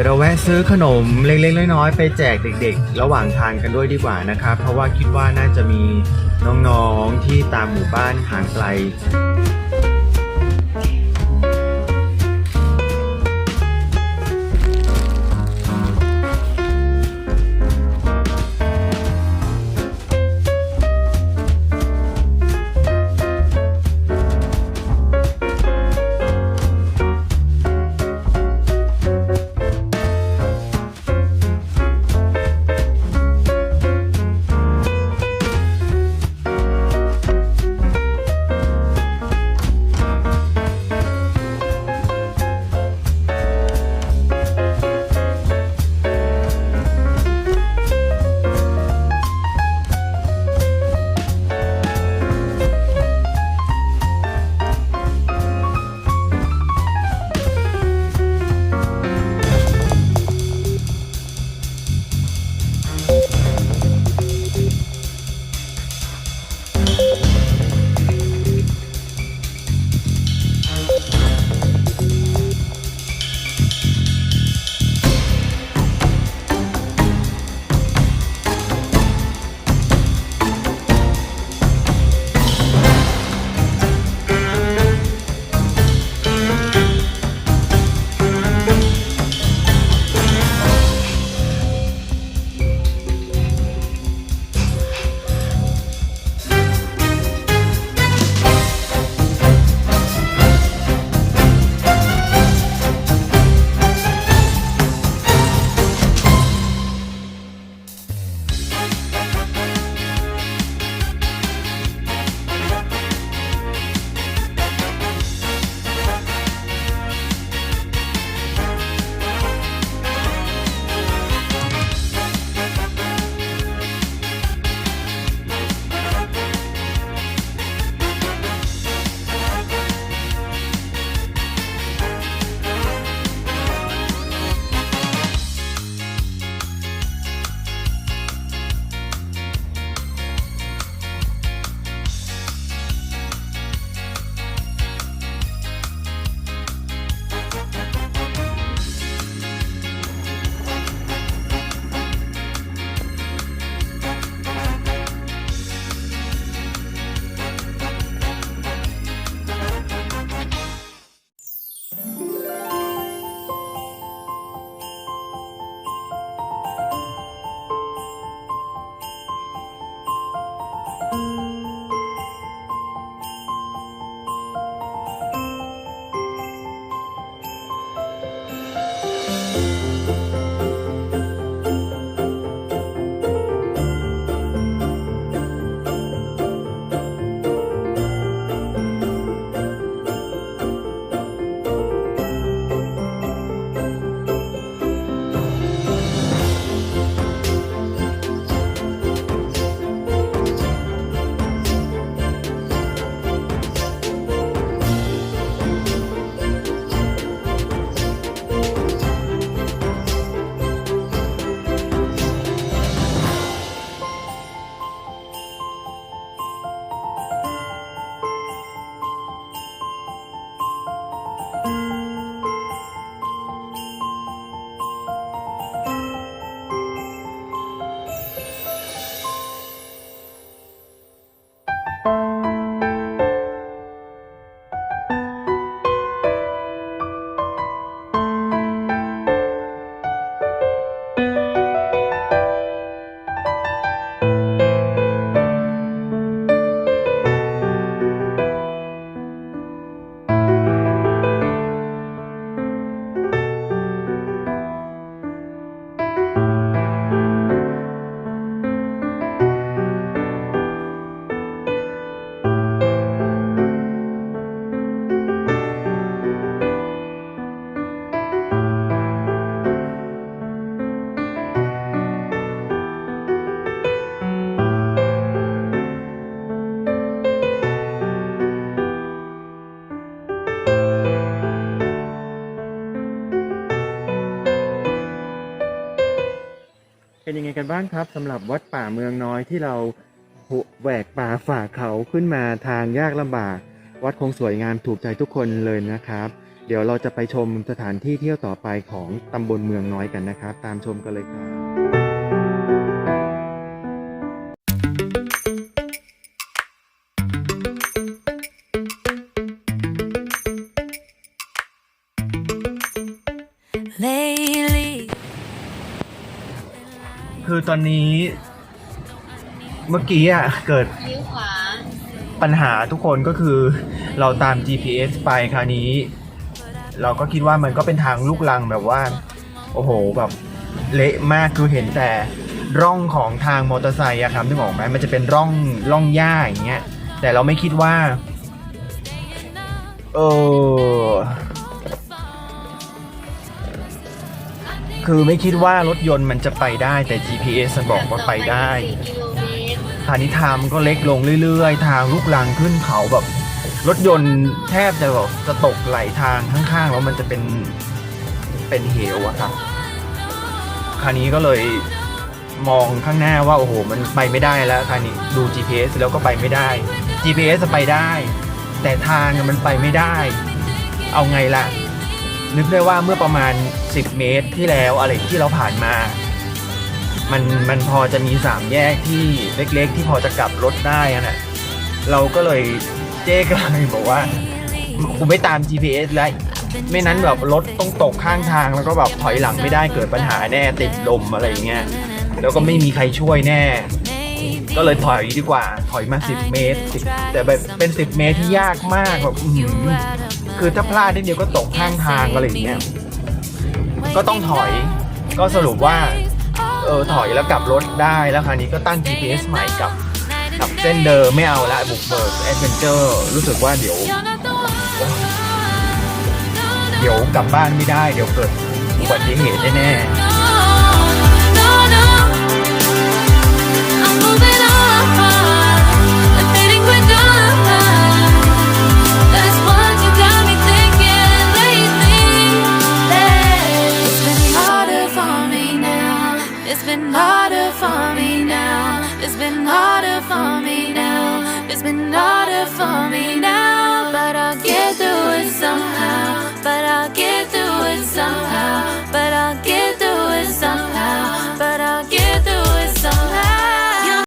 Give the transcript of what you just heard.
ดี๋ยวเราแวะซื้อขนมเล็กๆน้อยๆไปแจกเด็ก ๆ ระหว่างทางกันด้วยดีกว่านะครับ เพราะว่าคิดว่าน่าจะมีน้องๆที่ตามหมู่บ้านห่างไกล เป็นยังไงกันบ้างครับสำหรับวัดป่าเมืองน้อยที่เราแหวกป่าฝ่าเขาขึ้นมาทางยากลำบาก วัดคงสวยงามถูกใจทุกคนเลยนะครับ เดี๋ยวเราจะไปชมสถานที่เที่ยวต่อไปของตำบลเมืองน้อยกันนะครับ ตามชมกันเลยครับ คือตอนนี้ เมื่อกี้อะเกิดเลี้ยวขวาปัญหาทุกคนก็คือเราตาม GPS ไปคราวนี้ เราก็คิดว่ามันก็เป็นทางลูกลังแบบว่า โอ้โหแบบเละมากคือเห็นแต่ร่องของทางมอเตอร์ไซค์อะครับนึกออกไหมมันจะเป็นร่องร่องหญ้าอย่างเงี้ยแต่เราไม่คิดว่า เออ คือไม่คิดว่ารถยนต์มันจะไปได้แต่ GPS มันบอกว่าไปได้4กิโลเมตรทางนี้ทางมันก็เล็กลงเรื่อยๆ ทางลูกลังขึ้นเขาแบบ รถยนต์แทบจะแบบจะตกไหลทางข้างๆ แล้วมันจะเป็นเป็นเหวอะครับคราวนี้ก็เลยมองข้างหน้าว่าโอ้โหมันไปไม่ได้แล้วคราวนี้ดู GPS แล้วก็ไปไม่ได้ GPS จะไปได้ แต่ทางมันไปไม่ได้ เอาไงล่ะ นึกได้ว่าเมื่อประมาณ 10 เมตรที่แล้วอะไรที่เราผ่านมา มันมันพอจะมีสามแยกที่เล็กๆ ที่พอจะกลับรถได้อะนะเราก็เลยเจ๊ก็เลยบอกว่ากูไม่ตาม GPS แล้วไม่นั้นแบบรถต้องตกข้างทางแล้วก็แบบถอยหลังไม่ได้เกิดปัญหาแน่ติดลมอะไรอย่างเงี้ยแล้วก็ไม่มีใครช่วยแน่ ก็เลยถอยดีกว่าถอยมา 10 เมตรแต่แบบเป็น 10 เมตรที่ยากมากแบบอื้อหือ คือถ้าพลาดนิดเดียวก็ตกข้างทางอะไรอย่างเงี้ยก็ต้องถอยก็สรุปว่าเออถอยแล้วกลับรถได้แล้วคราวนี้ก็ตั้ง GPS ใหม่กับกับเส้นเดิมไม่เอาละบุกเบิกแอดเวนเจอร์รู้สึกว่าเดี๋ยว เดี๋ยวกลับบ้านไม่ได้ เดี๋ยวเกิดอุบัติเหตุแน่ๆ